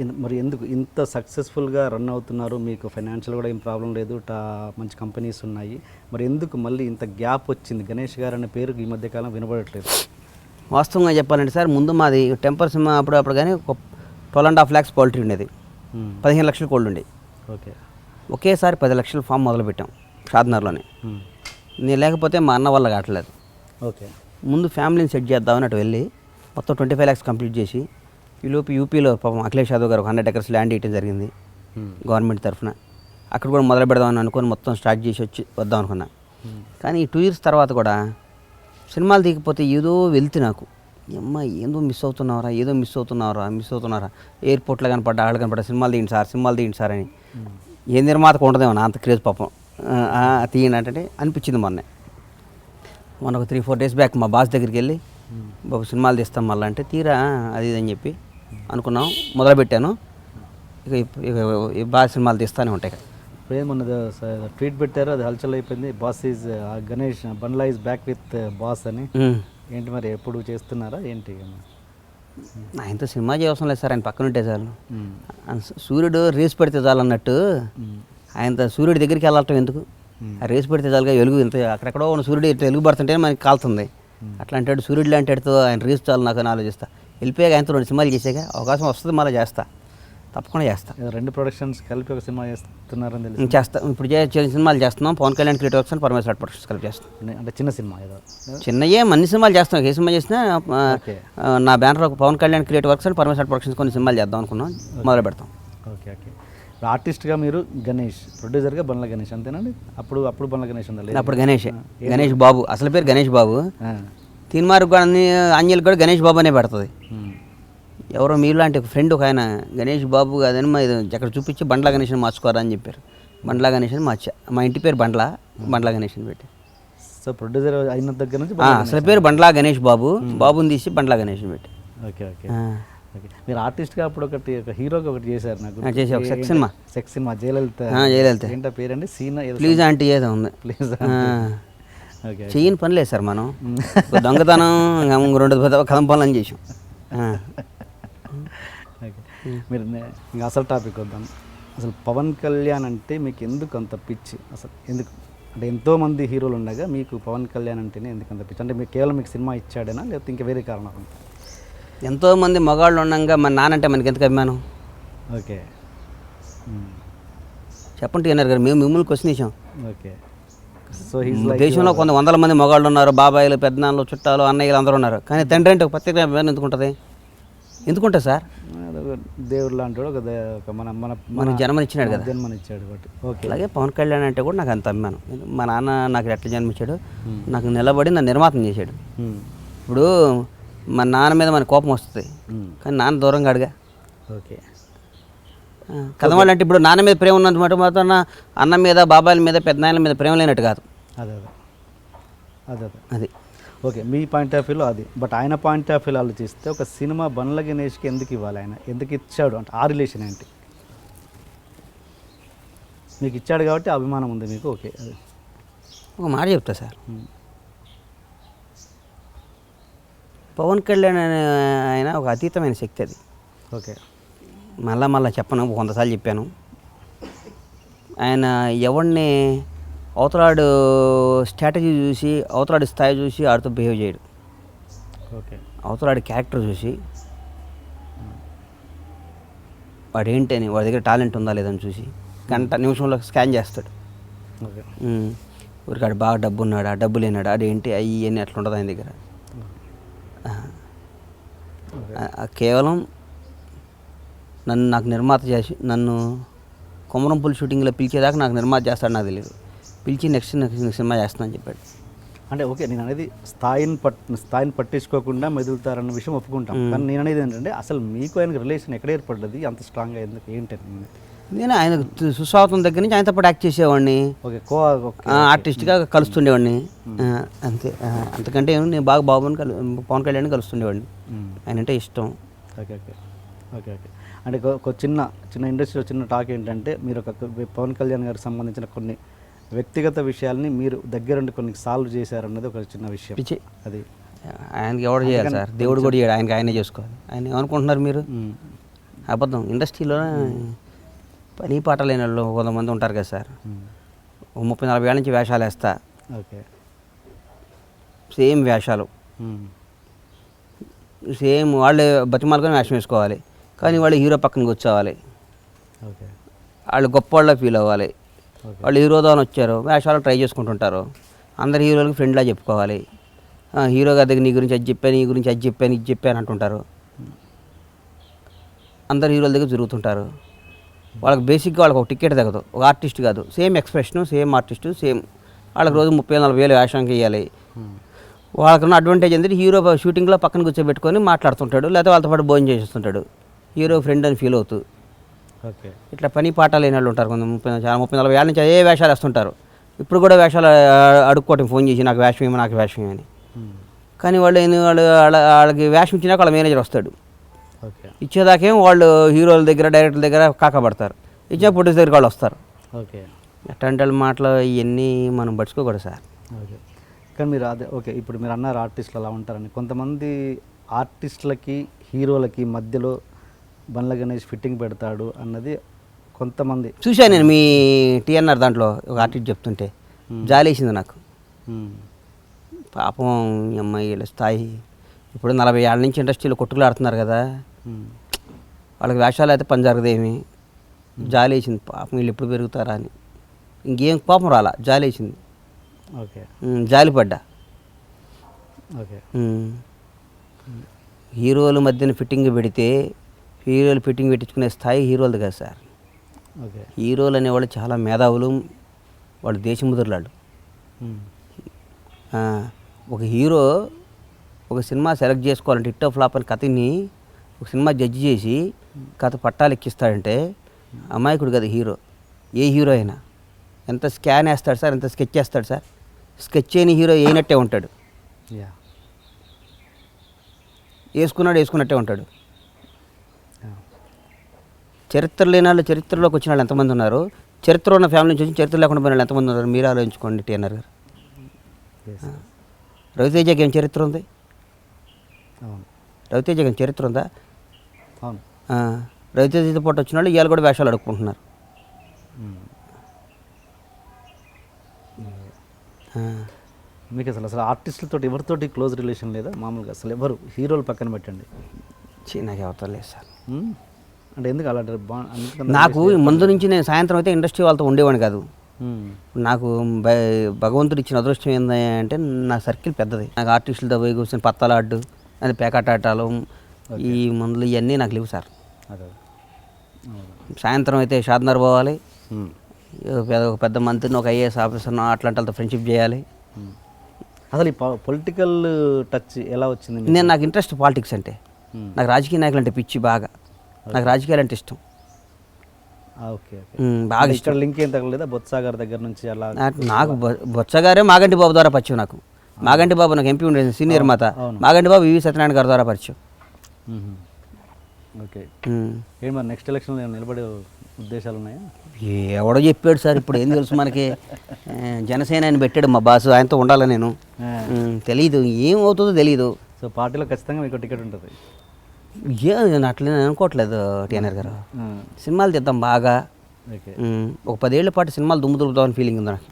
మరి ఎందుకు ఇంత సక్సెస్ఫుల్గా రన్ అవుతున్నారు? మీకు ఫైనాన్షియల్ కూడా ఏం ప్రాబ్లం లేదు. టా మంచి కంపెనీస్ ఉన్నాయి. మరి ఎందుకు మళ్ళీ ఇంత గ్యాప్ వచ్చింది? గణేష్ గారు అనే పేరు ఈ మధ్య కాలం వినబడట్లేదు. వాస్తవంగా చెప్పాలంటే సార్ ముందు మాది టెంపర్ సినిమా అప్పుడు అప్పుడు కానీ ఒక twelve and half lakhs poultry ఉండేది. మ్మ్. పదిహేను లక్షల కోళ్ళు ఉండేవి ఓకే. ఒకేసారి పది లక్షల ఫామ్ మొదలుపెట్టాం షాద్నగర్లోనే. మ్మ్. నేను లేకపోతే మా అన్న వల్ల కావట్లేదు. ఓకే. ముందు ఫ్యామిలీని సెట్ చేద్దామని అటు వెళ్ళి మొత్తం ట్వంటీ ఫైవ్ ల్యాక్స్ కంప్లీట్ చేసి ఈలోపు యూపీలో పాపం అఖిలేష్ యాదవ్ గారు ఒక హండ్రెడ్ ఎకర్స్ ల్యాండ్ ఇవ్వడం జరిగింది మ్మ్. గవర్నమెంట్ తరఫున. అక్కడ కూడా మొదలు పెడదామని అనుకొని మొత్తం స్టార్ట్ చేసి వచ్చి వద్దాం అనుకున్నా. కానీ ఈ టూ ఇయర్స్ తర్వాత కూడా సినిమాలు దిగిపోతే ఏదో వెళ్తే నాకు. అమ్మ ఏదో మిస్ అవుతున్నారా ఏదో మిస్ అవుతున్నారా మిస్ అవుతున్నారా ఎయిర్పోర్ట్లో కనపడ్డా ఆళ్ళు కనపడ్డా సినిమాలు తీయండి సార్ సినిమాలు తీయండి సార్ అని. ఏ నిర్మాతకు ఉండదేమో నా అంత క్రేజ్ పాపం. తీయండి అంటే అనిపించింది మొన్నే. మొన్న ఒక త్రీ ఫోర్ డేస్ బ్యాక్ మా బాస్ దగ్గరికి వెళ్ళి బాబు సినిమాలు తీస్తాం మళ్ళీ అంటే తీరా అది ఇది అని చెప్పి అనుకున్నాం మొదలుపెట్టాను. ఇక ఈ బాగా సినిమాలు తీస్తానే ఉంటాయి. ఇప్పుడు ఏమన్నా ట్వీట్ పెట్టారు అది హల్చల్ అయిపోయింది. Boss is Ganesh Bandla is back with boss అని. ఏంటి మరి ఎప్పుడు చేస్తున్నారా ఏంటి ఆయనతో సినిమా చేయవసరం లేదు సార్ ఆయన పక్కన ఉంటే చాలు. సూర్యుడు రేసు పెడితే చాలు అన్నట్టు. ఆయనతో సూర్యుడి దగ్గరికి వెళ్ళటం ఎందుకు. ఆ రేసు పెడితే చాలుగా వెలుగు ఇంత అక్కడెక్కడో ఉన్న సూర్యుడు ఇట్లా వెలుగు పడుతుంటే మనకి కాలుతుంది. అట్లా అంటాడు సూర్యుడు లాంటి ఆయన రేసు చాలు నాకు ఆలోచిస్తా. వెళ్ళిపోయాక ఆయనతో రెండు సినిమాలు చేసాక అవకాశం వస్తుంది మళ్ళీ చేస్తా. తప్పకుండా చేస్తా. రెండు ప్రొడక్షన్స్ కలిపి ఒక సినిమా చేస్తున్నారని తెలిసి చేస్తా. ఇప్పుడు చే- చే- సినిమాలు చేస్తున్నాం. పవన్ కళ్యాణ్ క్రియేటివ్ వర్క్స్ అని పరమేశ్వర ప్రొడక్షన్స్ కలిపి చేస్తాం అంటే చిన్న సినిమా ఏదో. చిన్నయే అన్ని సినిమాలు చేస్తాం. ఏ సినిమా చేసినా నా బ్యానర్ ఒక పవన్ కళ్యాణ్ క్రియేటివ్ వర్క్స్ అని పరమేశ్వర ప్రొడక్షన్స్ కొన్ని సినిమాలు చేద్దాం అనుకున్నాం. మొదలు పెడతాం. Okay okay. ఆర్టిస్ట్గా మీరు గణేష్ ప్రొడ్యూసర్గా బండ్ల గణేష్ అంతేనండి? అప్పుడు అప్పుడు బండ్ల గణేష్ ఉందా లేదా? అప్పుడు గణేష్. గణేష్ బాబు. అసలు పేరు గణేష్ బాబు. తీన్మార్కు కూడా అన్ని అంజలికి కూడా గణేష్ బాబు అనే పెడుతుంది. ఎవరో మీలాంటి ఒక ఫ్రెండ్ ఒక ఆయన గణేష్ బాబు కాదని మా ఇది అక్కడ చూపించి బండ్ల గణేష్ మార్చుకోరా అని చెప్పారు. బండ్ల గణేష్ అని మార్చా. మా ఇంటి పేరు బండ్ల. బండ్ల గణేష్ అని పెట్టి. సో ప్రొడ్యూసర్ అయిన దగ్గర నుంచి అసలు పేరు బండ్ల గణేష్ బాబు. బాబుని తీసి బండ్ల గణేష్ పెట్టి. Okay okay. మీరు ఆర్టిస్ట్గా అప్పుడు ఒకటి ఒక హీరోకి ఒకటి చేశారు నాకు చేసా, ఒక sex cinema. Sex cinema Jayalalitha. Jayalalitha. ఏంటో పేరండి? సీనా ఏదో ప్లీజ్ ఆంటీ ఏదో ఉంది. ప్లీజ్ చెయ్యని పని లేదు సార్ మనం. దొంగతనం రెండు కథం పనులు అని చేసాం మీరు ఇంకా అసలు టాపిక్ వద్దాం. అసలు పవన్ కళ్యాణ్ అంటే మీకు ఎందుకు అంత పిచ్చి? అసలు ఎందుకు? అంటే ఎంతోమంది హీరోలు ఉండగా మీకు పవన్ కళ్యాణ్ అంటేనే ఎందుకు అంత పిచ్చి? అంటే మీకు కేవలం మీకు సినిమా ఇచ్చాడేనా? లేకపోతే ఇంకా వేరే కారణం ఉందా? ఎంతోమంది మగాళ్ళు ఉండగా మన నానంటే మనకి ఎందుకు అభిమానం? ఓకే. చెప్పండి అన్నారు గారు మేము మిమ్మల్ని క్వశ్చన్ ఇచ్చాం ఓకే. సో దేశంలో కొంత వందల మంది మగాళ్ళు ఉన్నారు బాబాయిలు పెద్దనాన్నలు చుట్టాలు అన్నయ్యలు అందరూ ఉన్నారు. కానీ తండ్రి అంటే ఒక ప్రత్యేక అభిమానం ఎందుకు ఉంటుంది ఎందుకుంటుంది సార్? దేవుడు లాంటి ఒక మన మన మనకి జన్మనిచ్చినాడు కదా. జన్మనిచ్చాడు కాబట్టి. ఓకే. అలాగే పవన్ కళ్యాణ్ అంటే కూడా నాకు అంత అభిమానం. మా నాన్న నాకు ఎట్లా జన్మించాడు? నాకు నిలబడి నా నిర్మాతం చేశాడు. ఇప్పుడు మా నాన్న మీద మన కోపం వస్తుంది. కానీ నాన్న దూరంగా అడిగా ఓకే. కదవాళ్ళు అంటే ఇప్పుడు నాన్న మీద ప్రేమ ఉన్నంత మాట మాత్రం నా అన్న మీద బాబాయిల మీద పెద్దనాయల మీద ప్రేమ లేనట్టు కాదు. అదే అదే. అదే అదే. అది. ఓకే మీ పాయింట్ ఆఫ్ వ్యూలో అది. బట్ ఆయన పాయింట్ ఆఫ్ వ్యూలో ఆలోచిస్తే ఒక సినిమా బండ్ల గణేష్కి ఎందుకు ఇవ్వాలి ఆయన? ఎందుకు ఇచ్చాడు అంటే ఆ రిలేషన్ ఏంటి? మీకు ఇచ్చాడు కాబట్టి అభిమానం ఉంది మీకు ఓకే అది. ఒక మాట చెప్తా సార్. పవన్ కళ్యాణ్ అనే ఆయన ఒక అతీతమైన శక్తి అది. ఓకే. మళ్ళా మళ్ళీ చెప్పను వందసార్లు చెప్పాను. ఆయన ఎవరిని అవతలాడు స్ట్రాటజీ చూసి అవతలాడి స్థాయి చూసి ఆడితో బిహేవ్ చేయడు. ఓకే. అవతలాడి క్యారెక్టర్ చూసి వాడు ఏంటని వాడి దగ్గర టాలెంట్ ఉందా లేదని చూసి గంట నిమిషంలో స్కాన్ చేస్తాడు. ఊరికాడు బాగా డబ్బు ఉన్నాడు ఆ డబ్బు లేనాడు అదేంటి అయ్యి అని అట్లా ఉంటుంది ఆయన దగ్గర. కేవలం నన్ను నాకు నిర్మాత చేసి నన్ను కొమరంపుల్ షూటింగ్లో పిలిచేదాకా నాకు నిర్మాత చేస్తాడు నాకు తెలియదు పిలిచి నెక్స్ట్ నెక్స్ట్ సినిమా చేస్తానని చెప్పాడు. అంటే ఓకే నేను అనేది స్థాయిని పట్ స్థాయిని పట్టించుకోకుండా మెదులుతారన్న విషయం ఒప్పుకుంటాం. కానీ నేను అనేది ఏంటంటే అసలు మీకు ఆయనకు రిలేషన్ ఎక్కడ ఏర్పడ్డది? అంత స్ట్రాంగ్గా ఎందుకు? ఏంటని నేను ఆయన సుస్వాగతం దగ్గర నుంచి ఆయనతో పాటు యాక్ట్ చేసేవాడిని. ఓకే కో ఆర్టిస్ట్గా కలుస్తుండేవాడిని. అంతే. అంతకంటే నేను బాగా బాబుని కలు పవన్ కళ్యాణ్ కలుస్తుండేవాడిని. ఆయన అంటే ఇష్టం. Okay okay. Okay okay. అంటే ఒక- చిన్న చిన్న ఇండస్ట్రీలో చిన్న టాక్ ఏంటంటే మీరు ఒక పవన్ కళ్యాణ్ గారికి సంబంధించిన కొన్ని వ్యక్తిగత విషయాల్ని మీరు దగ్గరుండి కొన్ని సాల్వ్ చేశారన్నది ఒక చిన్న విషయం. అది. ఆయనకి ఎవడు చేయాలి సార్? దేవుడు కూడా చేయడు. ఆయనకి ఆయనే చేసుకోవాలి. ఆయన ఏమనుకుంటున్నారు మీరు. అబద్ధం. ఇండస్ట్రీలో పని పాట లేని వాళ్ళు కొంతమంది ఉంటారు కదా సార్. ముప్పై నలభై ఏళ్ళ నుంచి వేషాలు వేస్తా. ఓకే. సేమ్ వేషాలు. సేమ్ వాళ్ళే బతిమాలుకొని వేషం వేసుకోవాలి. కానీ వాళ్ళు హీరో పక్కన కూర్చోవాలి ఓకే. వాళ్ళు గొప్ప వాళ్ళ ఫీల్ అవ్వాలి వాళ్ళు హీరోతో వచ్చారు. వేషాలు ట్రై చేసుకుంటుంటారు. అందరు హీరోలకి ఫ్రెండ్లా చెప్పుకోవాలి. హీరో గారి దగ్గర నీ గురించి అది చెప్పాను నీ గురించి అది చెప్పాను ఇది చెప్పాను అంటుంటారు. అందరు హీరోల దగ్గర తిరుగుతుంటారు. వాళ్ళకి బేసిక్గా వాళ్ళకి ఒక టికెట్ తగ్గదు ఒక ఆర్టిస్ట్ కాదు. Same expression same artist same వాళ్ళకి రోజు ముప్పై నలభై వేలు వేషానికి వేయాలి మ్మ్. వాళ్ళకున్న అడ్వాంటేజ్ ఏంటంటే హీరో షూటింగ్లో పక్కన కూర్చోబెట్టుకొని మాట్లాడుతుంటాడు. లేకపోతే వాళ్ళతో పాటు భోజనం చేసేస్తుంటాడు. హీరో ఫ్రెండ్ అని ఫీల్ అవుతూ. ఓకే. ఇట్లా పని పాట లేని వాళ్ళు ఉంటారు కొంత ముప్పై చాలా ముప్పై నలభై ఏళ్ళ నుంచి అదే వేషాలు వేస్తుంటారు. ఇప్పుడు కూడా వేషాలు అడుక్కోవటం ఫోన్ చేసి నాకు వేషం ఏమో నాకు వేషం మ్మ్. కానీ వాళ్ళు వాళ్ళు వాళ్ళ- వాళ్ళకి వేషం ఇచ్చినాక వాళ్ళ మేనేజర్ వస్తాడు. ఓకే. ఇచ్చేదాకేం వాళ్ళు హీరోల దగ్గర డైరెక్టర్ దగ్గర కాకపడతారు ఇచ్చే ప్రొడ్యూసర్ దగ్గర వాళ్ళు వస్తారు. ఓకే. ఎట్లాంటి వాళ్ళ మాటలు ఇవన్నీ మనం పట్టుకోకూడదు సార్. ఓకే. కానీ మీరు అదే ఓకే ఇప్పుడు మీరు అన్నారు ఆర్టిస్టులు అలా ఉంటారని. కొంతమంది ఆర్టిస్టులకి హీరోలకి మధ్యలో బండ్ల గణేష్ ఫిట్టింగ్ పెడతాడు అన్నది కొంతమంది. చూశాను నేను మీ టీఎన్ఆర్ దాంట్లో ఒక ఆర్టిస్ట్ చెప్తుంటే. జాలేసింది నాకు. పాపం ఈ అమ్మాయి వీళ్ళ స్థాయి ఇప్పుడు నలభై ఏళ్ళ నుంచి ఇండస్ట్రీలో కొట్టుకులు ఆడుతున్నారు కదా. వాళ్ళకి వేషాలు అయితే పని జరగదేమి జాలేసింది పాపం వీళ్ళు ఎప్పుడు పెరుగుతారా అని. ఇంకేం పాపం రాలా జాలేసింది. ఓకే. జాలిపడ్డా. ఓకే. హీరోల మధ్యన ఫిట్టింగ్ పెడితే హీరోలు ఫిట్టింగ్ పెట్టించుకునే స్థాయి హీరోలది కదా సార్. ఓకే. హీరోలు అనేవాళ్ళు చాలా మేధావులు వాళ్ళు. ఆ, ఒక హీరో ఒక సినిమా సెలెక్ట్ చేసుకోవాలంటే హిట్ ఆఫ్ ఫ్లాప్ అని కథని ఒక సినిమా జడ్జి చేసి కథ పట్టాలు ఎక్కిస్తాడంటే అమాయకుడు కదా హీరో. ఏ హీరో అయినా. ఎంత స్కాన్ వేస్తాడు సార్ ఎంత స్కెచ్ వేస్తాడు సార్. స్కెచ్ చేయని హీరో వేయనట్టే ఉంటాడు. యా. వేసుకున్నాడు వేసుకున్నట్టే ఉంటాడు. చరిత్ర లేని వాళ్ళు చరిత్రలోకి వచ్చిన వాళ్ళు ఎంతమంది ఉన్నారు? చరిత్ర ఉన్న ఫ్యామిలీ నుంచి వచ్చి చరిత్ర లేకుండా పోయిన వాళ్ళు ఎంతమంది ఉన్నారు? మీరు ఆలోచించుకోండి టీఎన్ఆర్ గారు. రవితేజకి ఏం చరిత్ర ఉంది? రవితేజకి ఏం చరిత్ర ఉందా? రవితేజతో పాటు వచ్చిన వాళ్ళు ఇవాళ కూడా వేషాలు అడుక్కుంటున్నారు. మీకు అసలు అసలు ఆర్టిస్టులతో ఎవరితోటి క్లోజ్ రిలేషన్ లేదా? మామూలుగా అసలు ఎవరు? హీరోలు పక్కన పెట్టండి. నాకు ఎవరితో లేదు సార్? అంటే ఎందుకు అలా నాకు ముందు నుంచి నేను సాయంత్రం అయితే ఇండస్ట్రీ వాళ్ళతో ఉండేవాడిని కాదు. నాకు భగవంతుడు ఇచ్చిన అదృష్టం ఏంది అంటే నా సర్కిల్ పెద్దది నాకు ఆర్టిస్టులతో పోయి కూర్చొని పత్తలాడ్డు అది పేకాట ఆటాలు ఈ మందులు ఇవన్నీ నాకు లేవు సార్. సాయంత్రం అయితే షాద్నర్ పోవాలి. ఒక పెద్ద ఒక పెద్ద మంత్రిని ఒక ఐఏఎస్ ఆఫీసర్ను అట్లాంటి వాళ్ళతో ఫ్రెండ్షిప్ చేయాలి. అసలు ఈ పొలిటికల్ టచ్ ఎలా వచ్చింది? నేను నాకు ఇంట్రెస్ట్ పాలిటిక్స్ అంటే. నాకు రాజకీయ నాయకులు అంటే పిచ్చి బాగా నాకు రాజకీయాలు అంటే ఇష్టం. ఓకే బాగా ఇష్టం. ఇక్కడ లింక్ ఏం తగలేదా బొత్స గారి దగ్గర నుంచి అలా నాకు నాకు బొ- బొత్స గారే మాగంటి బాబు ద్వారా పరిచయం నాకు. మాగంటి బాబు నాకు ఎంపీ ఉండేది సీనియర్ మాత. మాగంటి బాబు వివి సత్యనారాయణ గారి ద్వారా పరిచయం. ఓకే. మరి నెక్స్ట్ ఎలక్షన్లో నిలబడే ఉద్దేశాలు ఉన్నాయా? ఎవడో చెప్పాడు సార్ ఇప్పుడు ఏం తెలుసు మనకి. జనసేన అని పెట్టాడు మా బాసు ఆయనతో ఉండాలి నేను? తెలీదు. ఏం అవుతుందో తెలీదు. సో పార్టీలో ఖచ్చితంగా మీకు టికెట్ ఉంటుంది. ఏ నేను అట్లా అనుకోవట్లేదు టీఎన్ఆర్ గారు. సినిమాలు తీద్దాం బాగా. ఒక పదేళ్ళ పాటు సినిమాలు దుమ్ము దులుపుదామని ఫీలింగ్ ఉంది నాకు.